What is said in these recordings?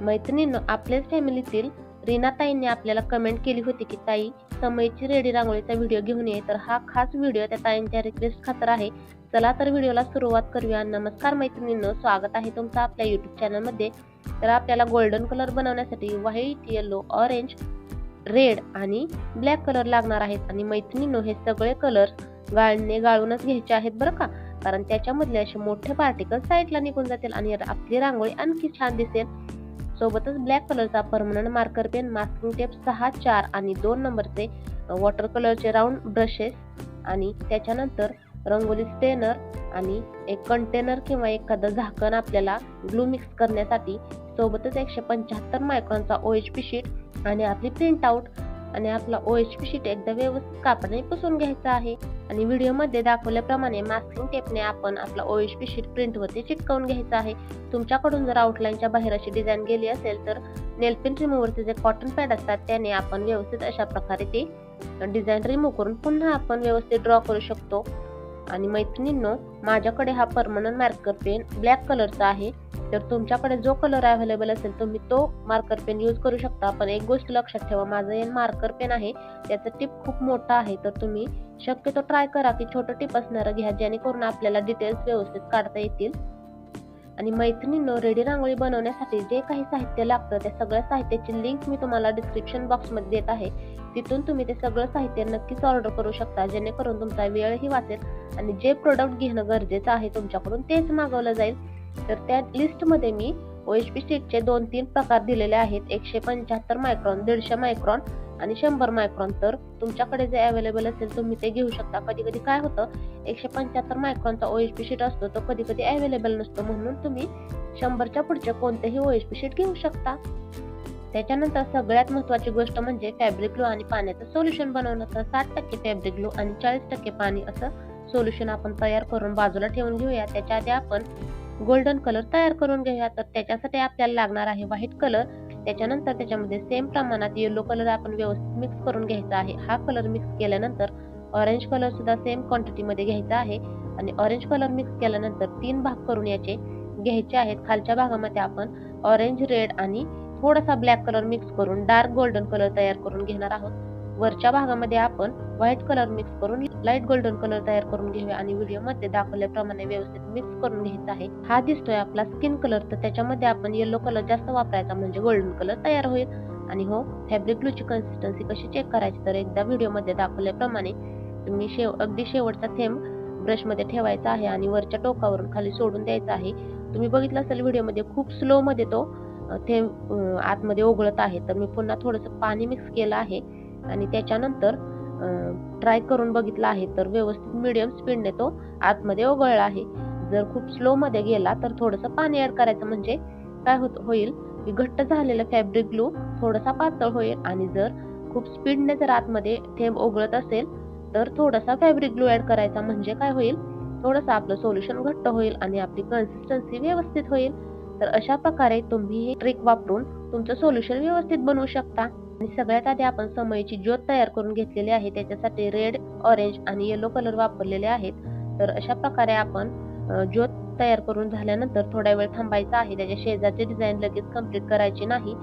मैत्रिणींनो आपल्याच फॅमिलीतील रीनाताईंनी आपल्याला कमेंट केली होती की ताई समयची रेडी रांगोळीचा व्हिडिओ घेऊन ये. तर हा खास व्हिडिओ त्या ताईंच्या रिक्वेस्ट खातर आहे. चला तर व्हिडिओला सुरुवात करूया. नमस्कार मैत्रिणींनो. स्वागत आहे तुमचं आपल्या युट्यूब चॅनलमध्ये तर आपल्याला गोल्डन कलर बनवण्यासाठी व्हाईट येलो ऑरेंज रेड आणि ब्लॅक कलर लागणार आहेत. आणि मैत्रिणींनो हे सगळे कलर गाळणे गाळूनच घ्यायचे आहेत बरं का? कारण त्याच्यामधले असे मोठे पार्टिकल साईडला निघून जातील आणि आपली रांगोळी आणखी छान दिसेल. सोबतच ब्लॅक कलरचा permanent marker pen masking tape सहा चार आणि दोन नंबरचे वॉटर कलरचे राऊंड ब्रशेस आणि त्याच्यानंतर रंगोली स्टेनर आणि एक कंटेनर किंवा एखादं झाकण आपल्याला ग्लू मिक्स करण्यासाठी सोबतच एकशे पंच्याहत्तर मायक्रॉनचा ओ एच पी शीट आणि आपली प्रिंट आउट आणि आपला ओ एच पी शीट एकदा व्यवस्थित कापडने पुसून घ्यायचा आहे. आणि व्हिडिओमध्ये दाखवल्याप्रमाणे मास्किंग टेपने आपण आपला ओ एच पी शीट प्रिंटवरती चिटकवून घ्यायचा आहे. तुमच्याकडून जर आउटलाईनच्या बाहेर अशी डिझाईन गेली असेल तर नेलपेन रिमूव्हरचे जे कॉटन पॅड असतात त्याने आपण व्यवस्थित अशा प्रकारे ते डिझाईन रिमूव्ह करून पुन्हा आपण व्यवस्थित ड्रॉ करू शकतो. आणि मैत्रिणींनो माझ्याकडे हा परमनंट मार्कर पेन ब्लॅक कलरचा आहे. तर तुमच्याकडे जो कलर अवेलेबल असेल तुम्ही तो मार्कर पेन यूज करू शकता. पण एक गोष्ट लक्षात ठेवा माझं हे मार्कर पेन आहे त्याचं टिप खूप मोठा आहे. तर तुम्ही शक्यतो ट्राय करा की छोटं टिप असणारं घ्या जेणेकरून आपल्याला डिटेल्स व्यवस्थित काढता येतील. आणि मैत्रिणींनो रेडी रांगोळी बनवण्यासाठी जे काही साहित्य लागतं त्या सगळ्या साहित्याची लिंक मी तुम्हाला डिस्क्रिप्शन बॉक्समध्ये देत आहे. तिथून तुम्ही ते सगळं साहित्य नक्कीच ऑर्डर करू शकता जेणेकरून तुमचा वेळही वाचेल आणि जे प्रोडक्ट घेणं गरजेचं आहे तुमच्याकडून तेच मागवलं जाईल. तर त्या लिस्टमध्ये मी ओ एच पी शीटचे दोन तीन प्रकार दिलेले आहेत. एकशे पंच्याहत्तर मायक्रॉन दीडशे मायक्रॉन आणि शंभर मायक्रॉन तर तुमच्याकडे जे अवेलेबल असेल तुम्ही ते घेऊ शकता. कधी कधी काय होतं एकशे पंच्याहत्तर मायक्रॉनचा ओ एच पी शीट असतो तो कधी कधी अवेलेबल नसतो. म्हणून तुम्ही शंभरच्या पुढचे कोणतेही ओ एच पी शीट घेऊ शकता. त्याच्यानंतर सगळ्यात महत्वाची गोष्ट म्हणजे फॅब्रिक ग्लू आणि पाण्याचं सोल्युशन बनवणं. तर साठ टक्के फॅब्रिक ग्लू आणि चाळीस टक्के पाणी असं सोल्युशन आपण तयार करून बाजूला ठेवून घेऊया. त्याच्या आधी आपण गोल्डन कलर तयार करून घेऊया. तर त्याच्यासाठी आपल्याला लागणार आहे व्हाईट कलर त्याच्यानंतर त्याच्यामध्ये सेम प्रमाणात येलो कलर आपण व्यवस्थित मिक्स करून घ्यायचा आहे. हा कलर मिक्स केल्यानंतर ऑरेंज कलर सुद्धा सेम क्वांटिटीमध्ये घ्यायचा आहे. आणि ऑरेंज कलर मिक्स केल्यानंतर तीन भाग करून याचे घ्यायचे आहेत. खालच्या भागामध्ये आपण ऑरेंज रेड आणि थोडासा ब्लॅक कलर मिक्स करून डार्क गोल्डन कलर तयार करून घेणार आहोत. वरच्या भागामध्ये आपण व्हाईट कलर मिक्स करून लाइट गोल्डन कलर तयार करून घेऊया आणि व्हिडिओमध्ये दाखवल्याप्रमाणे व्यवस्थित मिक्स करून घ्यायचा आहे. हा दिसतोय आपला स्किन कलर तर त्याच्यामध्ये आपण येलो कलर जास्त वापरायचा म्हणजे गोल्डन कलर तयार होईल. आणि हो फॅब्रिक ग्लूची कन्सिस्टन्सी कशी चेक करायची तर एकदा व्हिडिओमध्ये दाखवल्याप्रमाणे तुम्ही शेव अगदी शेवटचा थेंब ब्रशमध्ये ठेवायचा आहे आणि वरच्या टोकावरून खाली सोडून द्यायचा आहे. तुम्ही बघितलं असेल व्हिडिओमध्ये खूप स्लो मध्ये तो थेंब आतमध्ये ओघळत आहे. तर मी पुन्हा थोडंसं पाणी मिक्स केलं आहे. आणि त्याच्यानंतर ट्राय करून बघितला आहे तर व्यवस्थित मिडियम स्पीडने तो आतमध्ये ओघळला आहे. जर खूप स्लो मध्ये गेला तर थोडंसं पाणी ऍड करायचं म्हणजे काय होत होईल? की घट्ट झालेलं फॅब्रिक ग्लू थोडासा पातळ होईल आणि जर खूप स्पीडने जर आतमध्ये थेंब ओघळत असेल तर थोडासा फॅब्रिक ग्लू ऍड करायचा म्हणजे काय होईल? थोडंसं आपलं सोल्युशन घट्ट होईल आणि आपली कन्सिस्टन्सी व्यवस्थित होईल. तर अशा प्रकारे तुम्ही हे ट्रिक वापरून तुमचं सोल्युशन व्यवस्थित बनवू शकता. आणि सगळ्यात आधी आपण समयची ज्योत तयार करून घेतलेली आहे त्याच्यासाठी रेड ऑरेंज आणि येलो कलर वापरलेले आहेत. तर अशा प्रकारे आपण ज्योत तयार करून झाल्यानंतर थोडा वेळ थांबायचा आहे. त्याच्या शेजारचे डिझाईन लगेच कंप्लीट करायची नाही.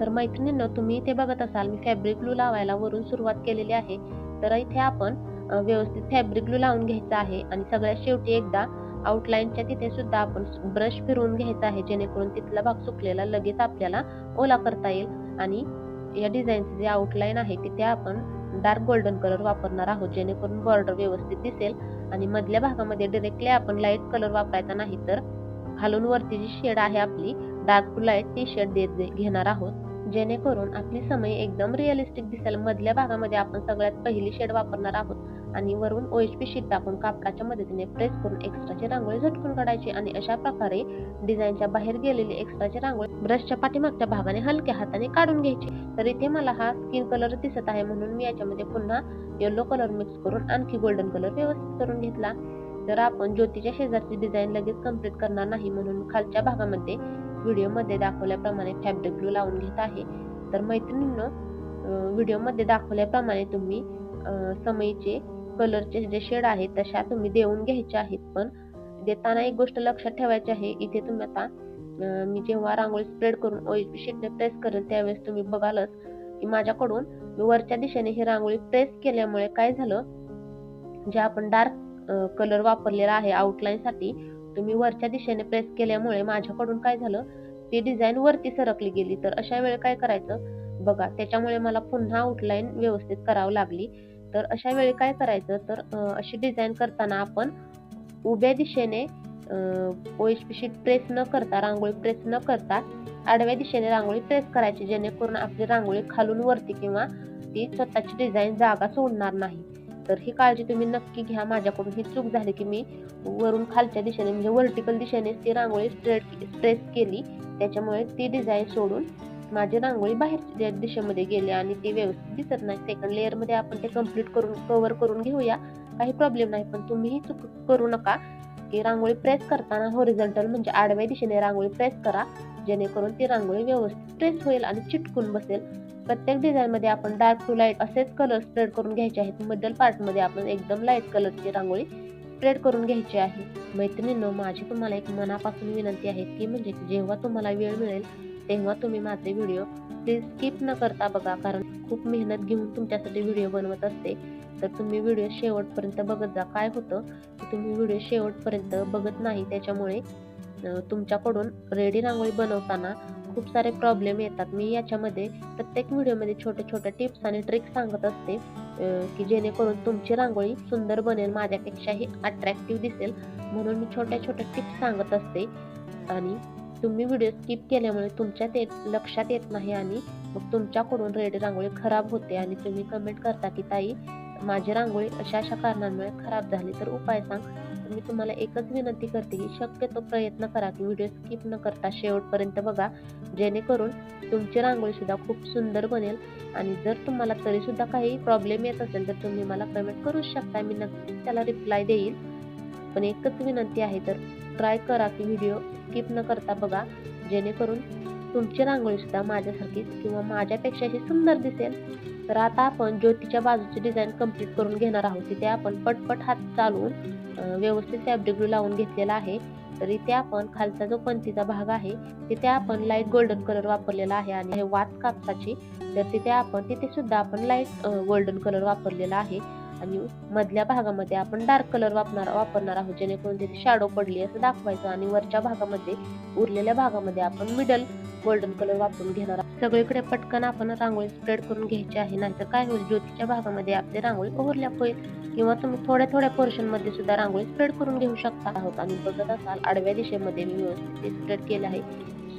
तर मैत्रिणींनो तुम्ही इथे बघत असाल मी फॅब्रिक ग्लू लावायला वरून सुरुवात केलेली आहे. तर इथे आपण व्यवस्थित फॅब्रिक ग्लू लावून घ्यायचा आहे. आणि सगळ्यात शेवटी एकदा आउटलाईनच्या तिथे सुद्धा आपण ब्रश फिरवून घ्यायचा आहे जेणेकरून तिथला भाग सुकलेला लगेच आपल्याला ओला करता येईल. आणि या डिझाईनचे जे आउटलाईन आहे तिथे आपण डार्क गोल्डन कलर वापरणार आहोत जेणेकरून बॉर्डर व्यवस्थित दिसेल आणि मधल्या भागामध्ये डिरेक्टली आपण लाइट कलर वापरायचा नाही तर खालून वरती जी शेड आहे आपली डार्क टू लाइट ती शेड देत घेणार आहोत. जेणेकरून आपली समय एकदम रिअलिस्टिक दिसेल. मधल्या भागामध्ये आपण सगळ्यात पहिली शेड वापरणार आहोत. आणि वरून ओ एच पी शीट टाकून कापडाच्या मदतीने प्रेस करून एक्स्ट्राची रांगोळी झटकून काढायची आणि अशा प्रकारे डिझाईनच्या बाहेर गेलेली एक्स्ट्राची रांगोळी ब्रशच्या पाठीमागच्या भागाने हलक्या हाताने काढून घ्यायची. तर इथे मला हा स्किन कलर दिसत आहे म्हणून मी याच्यामध्ये पुन्हा येलो कलर मिक्स करून आणखी गोल्डन कलर व्यवस्थित करून घेतला. तर आपण ज्योतीच्या शेजारची डिझाईन लगेच कंप्लीट करणार नाही म्हणून खालच्या भागामध्ये व्हिडिओमध्ये दाखवल्याप्रमाणे फॅब्रिक ग्लू लावून घेत आहे. तर मैत्रिणींनो व्हिडिओमध्ये दाखवल्याप्रमाणे तुम्ही समईचे कलरचे जे शेड आहेत तशा तुम्ही देऊन घ्यायच्या आहेत. पण देताना एक गोष्ट लक्षात ठेवायची आहे इथे तुम्ही आता मी जेव्हा रांगोळी स्प्रेड करून ओएचपी शीटने प्रेस करेल त्यावेळेस तुम्ही बघालच की माझ्याकडून वरच्या दिशेने ही रांगोळी प्रेस केल्यामुळे काय झालं? जे आपण डार्क कलर वापरलेला आहे आउटलाईनसाठी साठी तुम्ही वरच्या दिशेने प्रेस केल्यामुळे माझ्याकडून काय झालं? ती डिझाईन वरती सरकली गेली. तर अशा वेळी काय करायचं? बघा त्याच्यामुळे मला पुन्हा आउटलाईन व्यवस्थित करावं लागली. तर अशा वेळी काय करायचं? तर अशी डिझाईन करताना आपण उभ्या दिशेने ओएसपीशी प्रेस न करता रांगोळी प्रेस न करता आडव्या दिशेने रांगोळी प्रेस करायची जेणेकरून आपली रांगोळी खालून वरती किंवा ती स्वतःची डिझाईन जागा सोडणार नाही. तर ही काळजी तुम्ही नक्की घ्या. माझ्याकडून ही चूक झाली की मी वरून खालच्या दिशेने म्हणजे वर्टिकल दिशेने ती रांगोळी स्ट्रेट प्रेस केली. त्याच्यामुळे ती डिझाईन सोडून माझी रांगोळी बाहेरच्या दिशेमध्ये गेली आणि ती व्यवस्थित दिसत नाही. सेकंड लेअरमध्ये आपण ते कंप्लीट करून कव्हर करून घेऊया. काही प्रॉब्लेम नाही पण तुम्हीही चुक करू नका. की रांगोळी प्रेस करताना हॉरिझॉन्टल म्हणजे आडव्या दिशेने रांगोळी प्रेस करा. जेणेकरून ती रांगोळी व्यवस्थित प्रेस होईल आणि चिटकून बसेल. प्रत्येक डिझाईनमध्ये आपण डार्क टू लाइट असेच कलर स्प्रेड करून घ्यायचे आहेत. मिडल पार्टमध्ये आपण एकदम लाइट कलरची रांगोळी स्प्रेड करून घ्यायची आहे. मैत्रिणींनो माझी तुम्हाला एक मनापासून विनंती आहे ती म्हणजे जेव्हा तुम्हाला वेळ मिळेल तेव्हा तुम्ही माझे व्हिडिओ प्लीज स्किप न करता बघा कारण खूप मेहनत घेऊन तुमच्यासाठी व्हिडिओ बनवत असते. तर तुम्ही व्हिडिओ शेवटपर्यंत बघत जा. काय होतं की तुम्ही व्हिडिओ शेवटपर्यंत बघत नाही त्याच्यामुळे तुमच्याकडून रेडी रांगोळी बनवताना खूप सारे प्रॉब्लेम येतात. मी याच्यामध्ये प्रत्येक व्हिडिओमध्ये छोटे छोटे टिप्स आणि ट्रिक्स सांगत असते की जेणेकरून तुमची रांगोळी सुंदर बनेल माझ्यापेक्षाही अट्रॅक्टिव्ह दिसेल म्हणून मी छोट्या छोट्या टिप्स सांगत असते. आणि तुम्ही व्हिडिओ स्किप केल्यामुळे तुमच्यात येत लक्षात येत नाही आणि मग तुमच्याकडून रेड रांगोळी खराब होते आणि तुम्ही कमेंट करता की ताई माझी रांगोळी अशा अशा कारणांमुळे खराब झाली तर उपाय सांग. मी तुम्हाला एकच विनंती करते की शक्यतो प्रयत्न करा की व्हिडिओ स्किप न करता शेवटपर्यंत बघा. जेणेकरून तुमची रांगोळी सुद्धा खूप सुंदर बनेल आणि जर तुम्हाला तरी सुद्धा काही प्रॉब्लेम येत असेल तर तुम्ही मला कमेंट करू शकता. मी नक्कीच त्याला रिप्लाय देईल. पण एकच विनंती आहे तर ट्राय करा की व्हिडिओ स्किप न करता बघा. जेणेकरून तुमची रांगोळी सुद्धा माझ्यासारखीच किंवा माझ्यापेक्षाही सुंदर दिसेल. तर आता आपण ज्योतीच्या बाजूची डिझाईन कंप्लीट करून घेणार आहोत. तिथे आपण पटपट हात चालवून व्यवस्थित फॅब्रिक ग्लू लावून घेतलेला आहे. तर इथे आपण खालचा जो पंथीचा भाग आहे तिथे आपण लाइट गोल्डन कलर वापरलेला आहे आणि हे वात कापसाची. तर तिथे आपण तिथे सुद्धा आपण लाइट गोल्डन कलर वापरलेला आहे. आणि मधल्या भागामध्ये आपण डार्क कलर वापरणार वापरणार आहोत जेणेकरून तिथे शॅडो पडली असं दाखवायचं आणि वरच्या भागामध्ये उरलेल्या भागामध्ये आपण मिडल गोल्डन कलर वापरून घेणार आहोत. सगळीकडे पटकन आपण रांगोळी स्प्रेड करून घ्यायची आहे नाहीतर काय होईल ज्योतीच्या भागामध्ये आपली रांगोळी ओव्हरलॅप होईल किंवा तुम्ही थोड्या थोड्या पोर्शनमध्ये सुद्धा रांगोळी स्प्रेड करून घेऊ शकता आहोत. आणि बघत असाल आडव्या दिशेमध्ये मी व्यवस्थित स्प्रेड केलं आहे.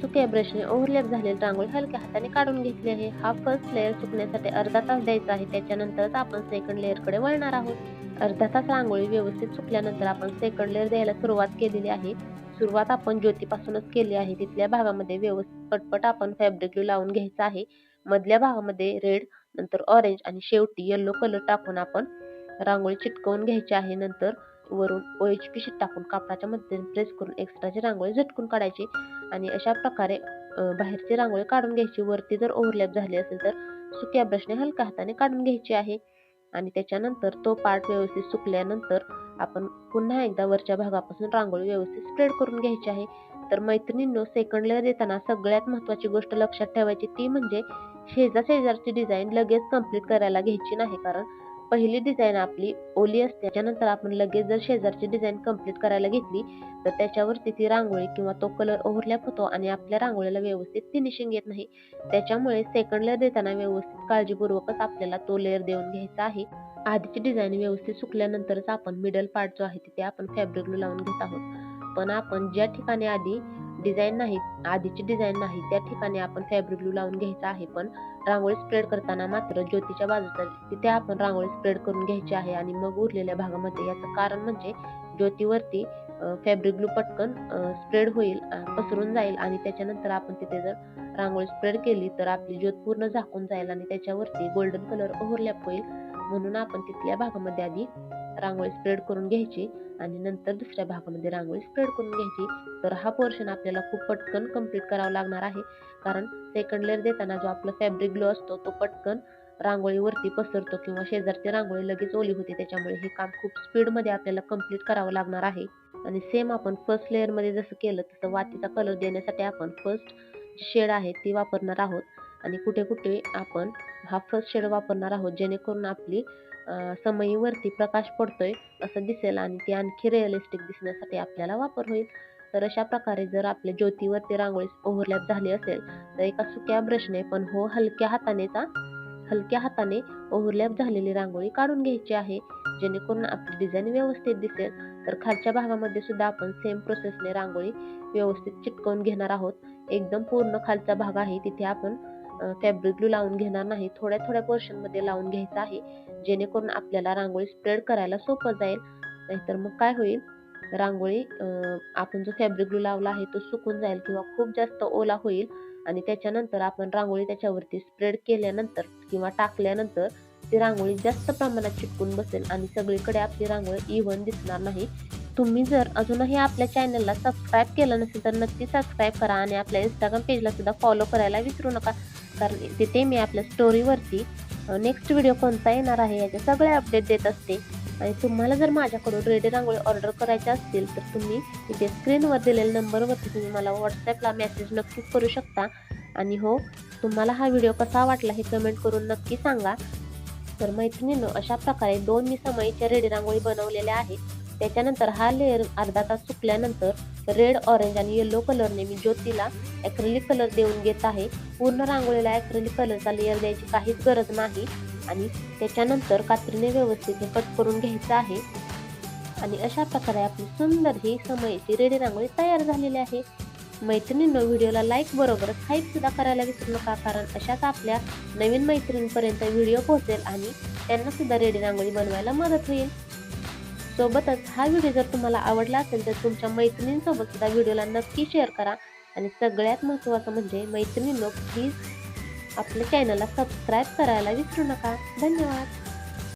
सुक्या ब्रशने ओव्हरलॅप झालेली रांगोळी हलक्या हाताने काढून घेतली आहे. हा फर्स्ट लेअर सुकण्यासाठी अर्धा तास द्यायचा आहे. त्याच्यानंतरच आपण सेकंड लेअरकडे वळणार आहोत. अर्धा तास रांगोळी व्यवस्थित सुकल्यानंतर आपण सेकंड लेअर द्यायला सुरुवात केलेली आहे. सुरुवात आपण ज्योतीपासूनच केली आहे. तिथल्या भागामध्ये व्यवस्थित पटपट आपण फॅब्रिक लावून घ्यायचं आहे. मधल्या भागामध्ये रेड नंतर ऑरेंज आणि शेवटी येल्लो कलर टाकून आपण रांगोळी चिटकवून घ्यायची आहे. नंतर वरून ओळीची पी टाकून कापडाच्या मध्येने प्रेस करून एक्स्ट्राची रांगोळी झटकून काढायची आणि अशा प्रकारे बाहेरची रांगोळी काढून घ्यायची. वरती जर ओव्हरलॅप झाली असेल तर सुक्या ब्रशने हलक्या हाताने काढून घ्यायची आहे. आणि त्याच्यानंतर तो पार्ट व्यवस्थित सुकल्यानंतर आपण पुन्हा एकदा वरच्या भागापासून रांगोळी व्यवस्थित स्प्रेड करून घ्यायची आहे. तर मैत्रिणींनो सेकंड लेअर देताना सगळ्यात महत्त्वाची गोष्ट लक्षात ठेवायची ती म्हणजे शेजा शेजारची डिझाईन लगेच कंप्लीट करायला घ्यायची नाही. कारण पहिली डिझाईन आपली ओली असते. त्याच्यानंतर आपण लगेच जर शेजारची डिझाईन कंप्लीट करायला घेतली तर त्याच्यावरती ती रांगोळी किंवा तो कलर ओव्हरलॅप होतो आणि आपल्या रांगोळीला व्यवस्थित फिनिशिंग येत नाही. त्याच्यामुळे सेकंड लेअर देताना व्यवस्थित काळजीपूर्वकच आपल्याला तो लेअर देऊन घ्यायचा आहे. आधीची डिझाईन व्यवस्थित सुकल्यानंतरच आपण मिडल पार्ट जो आहे तिथे आपण फॅब्रिक लावून घेत आहोत. पण आपण ज्या ठिकाणी आधी डिझाईन नाही आधीची डिझाईन नाही त्या ठिकाणी आपण फॅब्रिक ग्लू लावून घ्यायचा आहे पण रांगोळी स्प्रेड करताना मात्र ज्योतीच्या बाजूचा तिथे आपण रांगोळी स्प्रेड करून घ्यायची आहे आणि मग उरलेल्या भागामध्ये. याचं कारण म्हणजे ज्योतीवरती फॅब्रिक ग्लू पटकन स्प्रेड होईल पसरून जाईल आणि त्याच्यानंतर आपण तिथे जर रांगोळी स्प्रेड केली तर आपली ज्योत पूर्ण झाकून जाईल आणि त्याच्यावरती गोल्डन कलर ओव्हरलॅप होईल. म्हणून आपण तिथल्या भागामध्ये आधी रांगोळी स्प्रेड करून घ्यायची आणि नंतर दुसऱ्या भागामध्ये रांगोळी स्प्रेड करून घ्यायची. तर हा पोर्शन आपल्याला खूप पटकन कंप्लीट करावा लागणार आहे. कारण सेकंड लेअर देताना जो आपला फॅब्रिक ग्लो असतो तो पटकन रांगोळीवरती पसरतो किंवा शेजारची रांगोळी लगेच ओली होते. त्याच्यामुळे हे काम खूप स्पीडमध्ये आपल्याला कंप्लीट करावं लागणार आहे. आणि सेम आपण फर्स्ट लेअरमध्ये जसं केलं तसं वातीचा कलर देण्यासाठी आपण फर्स्ट शेड आहे ती वापरणार आहोत. आणि कुठे कुठे आपण हा फर्स्ट शेड वापरणार आहोत जेणेकरून आपली समईवरती प्रकाश पडतोय असं दिसेल आणि ती आणखी रिअलिस्टिक दिसण्यासाठी आपल्याला वापर होईल. तर अशा प्रकारे जर आपल्या ज्योतीवरती रांगोळी ओव्हरलॅप झाली असेल तर एका सुक्या ब्रशने पण हो हलक्या हातानेचा हलक्या हाताने ओव्हरलॅप झालेली रांगोळी काढून घ्यायची आहे. जेणेकरून आपली डिझाईन व्यवस्थित दिसेल. तर खालच्या भागामध्ये सुद्धा आपण सेम प्रोसेसने रांगोळी व्यवस्थित चिटकवून घेणार आहोत. एकदम पूर्ण खालचा भाग आहे तिथे आपण फॅब्रिक ग्लू लावून घेणार नाही. थोड्या थोड्या पोर्शनमध्ये लावून घ्यायचं आहे. जेणेकरून आपल्याला रांगोळी स्प्रेड करायला सोपं जाईल. नाहीतर मग काय होईल? रांगोळी आपण जो फॅब्रिक ग्लू लावला आहे तो सुकून जाईल किंवा खूप जास्त ओला होईल. आणि त्याच्यानंतर आपण रांगोळी त्याच्यावरती स्प्रेड केल्यानंतर किंवा टाकल्यानंतर ती रांगोळी जास्त प्रमाणात चिटकून बसेल आणि सगळीकडे आपली रांगोळी इव्हन दिसणार नाही. तुम्ही जर अजूनही आपल्या चॅनलला सबस्क्राईब केलं नसेल तर नक्की सबस्क्राईब करा आणि आपल्या इंस्टाग्राम पेजला सुद्धा फॉलो करायला विसरू नका. कारण तिथे मी आपल्या स्टोरीवरती नेक्स्ट व्हिडिओ कोणता येणार आहे याचे सगळे अपडेट देत असते. आणि तुम्हाला जर माझ्याकडून रेडी रांगोळी ऑर्डर करायच्या असतील तर तुम्ही इथे स्क्रीनवर दिलेल्या नंबरवरती तुम्ही मला व्हॉट्सॲपला मेसेज नक्कीच करू शकता. आणि हो तुम्हाला हा व्हिडिओ कसा वाटला हे कमेंट करून नक्की सांगा. तर मैत्रिणीनं अशा प्रकारे दोन मी समईच्या रेडी रांगोळी बनवलेल्या आहेत. त्याच्यानंतर हा लेअर अर्धा तास सुकल्यानंतर रेड ऑरेंज आणि येलो कलरने मी ज्योतीला ॲक्रेलिक कलर देऊन घेत आहे. पूर्ण रांगोळीला ॲक्रेलिक कलरचा लेअर द्यायची काहीच गरज नाही. आणि त्याच्यानंतर कात्रीने व्यवस्थित हे कट करून घ्यायचं आहे. आणि अशा प्रकारे आपली सुंदर ही समयची रेडी रांगोळी तयार झालेली आहे. मैत्रिणींनो व्हिडिओला लाईक बरोबरच हाईप सुद्धा करायला विसरू नका कारण अशाच आपल्या नवीन मैत्रिणींपर्यंत व्हिडिओ पोहोचेल आणि त्यांना सुद्धा रेडी रांगोळी बनवायला मदत होईल. सोबतच हा व्हिडिओ जर तुम्हाला आवडला असेल तर तुमच्या मैत्रिणींसोबत सुद्धा व्हिडिओला नक्की शेअर करा. आणि सगळ्यात महत्त्वाचं म्हणजे मैत्रिणींनो प्लीज आपल्या चॅनलला सबस्क्राईब करायला विसरू नका. धन्यवाद.